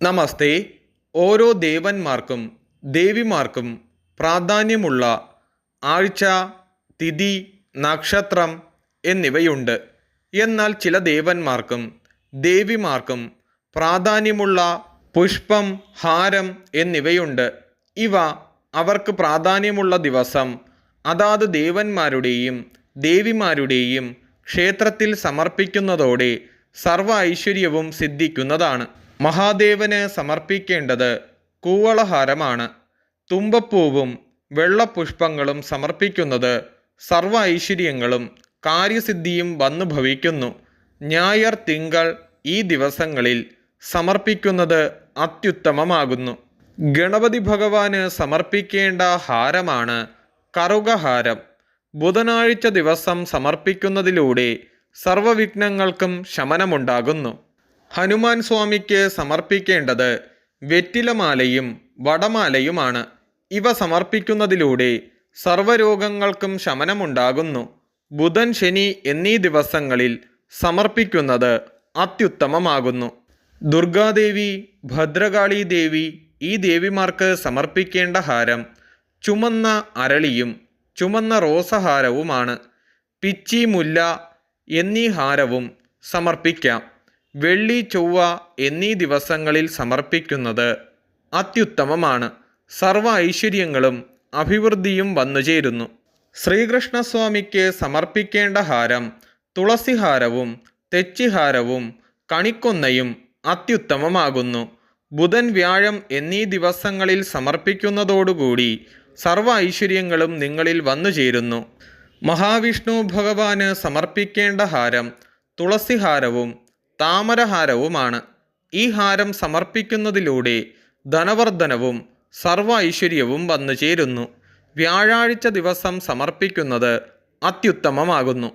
നമസ്തേ. ഓരോ ദേവന്മാർക്കും ദേവിമാർക്കും പ്രാധാന്യമുള്ള ആഴ്ച തിഥി നക്ഷത്രം എന്നിവയുണ്ട്. എന്നാൽ ചില ദേവന്മാർക്കും ദേവിമാർക്കും പ്രാധാന്യമുള്ള പുഷ്പം ഹാരം എന്നിവയുണ്ട്. ഇവ അവർക്ക് പ്രാധാന്യമുള്ള ദിവസം അതാത് ദേവന്മാരുടെയും ദേവിമാരുടെയും ക്ഷേത്രത്തിൽ സമർപ്പിക്കുന്നതോടെ സർവ ഐശ്വര്യവും സിദ്ധിക്കുന്നതാണ്. മഹാദേവന് സമർപ്പിക്കേണ്ടത് കൂവളഹാരമാണ്. തുമ്പപ്പൂവും വെള്ളപുഷ്പങ്ങളും സമർപ്പിക്കുന്നത് സർവ ഐശ്വര്യങ്ങളും കാര്യസിദ്ധിയും വന്നു ഭവിക്കുന്നു ഞായർ തിങ്കൾ ഈ ദിവസങ്ങളിൽ സമർപ്പിക്കുന്നത് അത്യുത്തമമാകുന്നു. ഗണപതി ഭഗവാന് സമർപ്പിക്കേണ്ട ഹാരമാണ് കറുകഹാരം. ബുധനാഴ്ച ദിവസം സമർപ്പിക്കുന്നതിലൂടെ സർവവിഘ്നങ്ങൾക്കും ശമനമുണ്ടാകുന്നു. ഹനുമാൻ സ്വാമിക്ക് സമർപ്പിക്കേണ്ടത് വെറ്റിലമാലയും വടമാലയുമാണ്. ഇവ സമർപ്പിക്കുന്നതിലൂടെ സർവരോഗങ്ങൾക്കും ശമനമുണ്ടാകുന്നു. ബുധൻ ശനി എന്നീ ദിവസങ്ങളിൽ സമർപ്പിക്കുന്നത് അത്യുത്തമമാകുന്നു. ദുർഗാദേവി ഭദ്രകാളി ദേവി ഈ ദേവിമാർക്ക് സമർപ്പിക്കേണ്ട ഹാരം ചുമന്ന അരളിയും ചുമന്ന റോസഹാരവുമാണ്. പിച്ചി മുല്ല എന്നീ ഹാരവും സമർപ്പിക്കാം. വെള്ളി ചൊവ്വ എന്നീ ദിവസങ്ങളിൽ സമർപ്പിക്കുന്നത് അത്യുത്തമമാണ്. സർവ ഐശ്വര്യങ്ങളും അഭിവൃദ്ധിയും വന്നുചേരുന്നു ശ്രീകൃഷ്ണസ്വാമിക്ക് സമർപ്പിക്കേണ്ട ഹാരം തുളസിഹാരവും തെച്ചിഹാരവും കണിക്കൊന്നയും അത്യുത്തമമാകുന്നു. ബുധൻ വ്യാഴം എന്നീ ദിവസങ്ങളിൽ സമർപ്പിക്കുന്നതോടുകൂടി സർവ ഐശ്വര്യങ്ങളും നിങ്ങളിൽ വന്നുചേരുന്നു മഹാവിഷ്ണു ഭഗവാന് സമർപ്പിക്കേണ്ട ഹാരം തുളസിഹാരവും താമരഹാരവുമാണ്. ഈ ഹാരം സമർപ്പിക്കുന്നതിലൂടെ ധനവർദ്ധനവും സർവ ഐശ്വര്യവും വന്നു ചേരുന്നു വ്യാഴാഴ്ച ദിവസം സമർപ്പിക്കുന്നത് അത്യുത്തമമാകുന്നു.